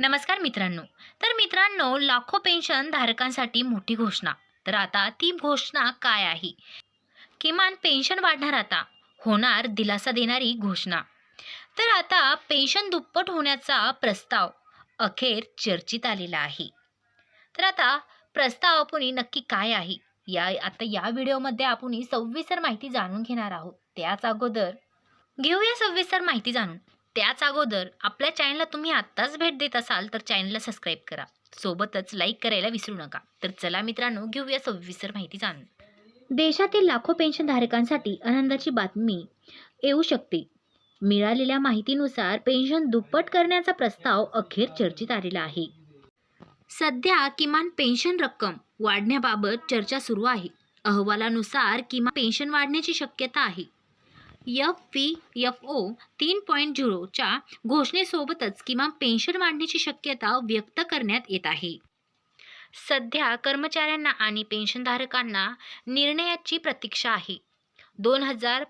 नमस्कार मित्रांनो. तर मित्रांनो लाखो पेन्शन धारकांसाठी मोठी घोषणा. तर आता ती घोषणा काय आहे? किमान पेन्शन वाढणार आता. होणार दिलासा देणारी घोषणा. तर आता पेन्शन दुप्पट होण्याचा प्रस्ताव अखेर चर्चेत आलेला आहे. तर आता प्रस्ताव आपण नक्की काय आहे? या आता या व्हिडिओमध्ये आपण सविस्तर माहिती जाणून घेणार आहोत. त्याच अगोदर घेऊया सविस्तर माहिती जाणून. त्याच अगोदर आपल्या चॅनलला तुम्ही आत्ताच भेट देत असाल तर चॅनलला सबस्क्राईब करा. सोबतच लाईक करायला विसरू नका. तर चला मित्रांनो घेऊया सविस्तर माहिती जाणून. देशातील लाखो पेन्शनधारकांसाठी आनंदाची बातमी येऊ शकते. मिळालेल्या माहितीनुसार पेन्शन दुप्पट करण्याचा प्रस्ताव अखेर चर्चेत आलेला आहे. सध्या किमान पेन्शन रक्कम वाढण्याबाबत चर्चा सुरू आहे. अहवालानुसार किमान पेन्शन वाढण्याची शक्यता आहे. एफ व्ही एफ ओ तीन पॉईंट झिरोच्या घोषणेसोबतच किमान पेन्शन वाढण्याची शक्यता व्यक्त करण्यात येत आहे. सध्या कर्मचाऱ्यांना आणि पेन्शनधारकांना निर्णयाची प्रतीक्षा आहे. दोन हजार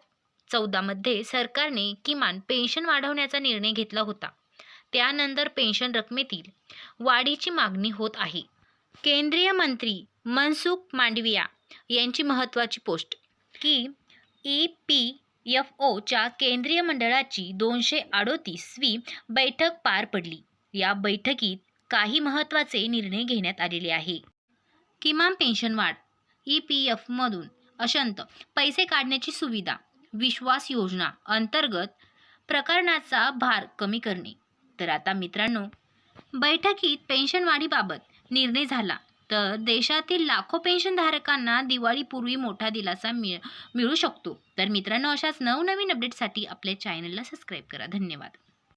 चौदामध्ये सरकारने किमान पेन्शन वाढवण्याचा निर्णय घेतला होता. त्यानंतर पेन्शन रकमेतील वाढीची मागणी होत आहे. केंद्रीय मंत्री मनसुख मांडविया यांची महत्त्वाची पोस्ट की ई पी एफ ओच्या केंद्रीय मंडळाची दोनशे अडोतीसवी बैठक पार पडली. या बैठकीत काही महत्त्वाचे निर्णय घेण्यात आलेले आहे. किमान पेन्शन वाढ ई पी एफमधून अशंत पैसे काढण्याची सुविधा विश्वास योजना अंतर्गत प्रकरणाचा भार कमी करणे. तर आता मित्रांनो बैठकीत पेन्शन वाढीबाबत निर्णय झाला. तर देशातील लाखो पेन्शनधारकांना दिवाळीपूर्वी मोठा दिलासा मिळ मिळू शकतो. तर मित्रांनो अशाच नवनवीन अपडेटसाठी आपल्या चॅनलला सबस्क्राईब करा. धन्यवाद.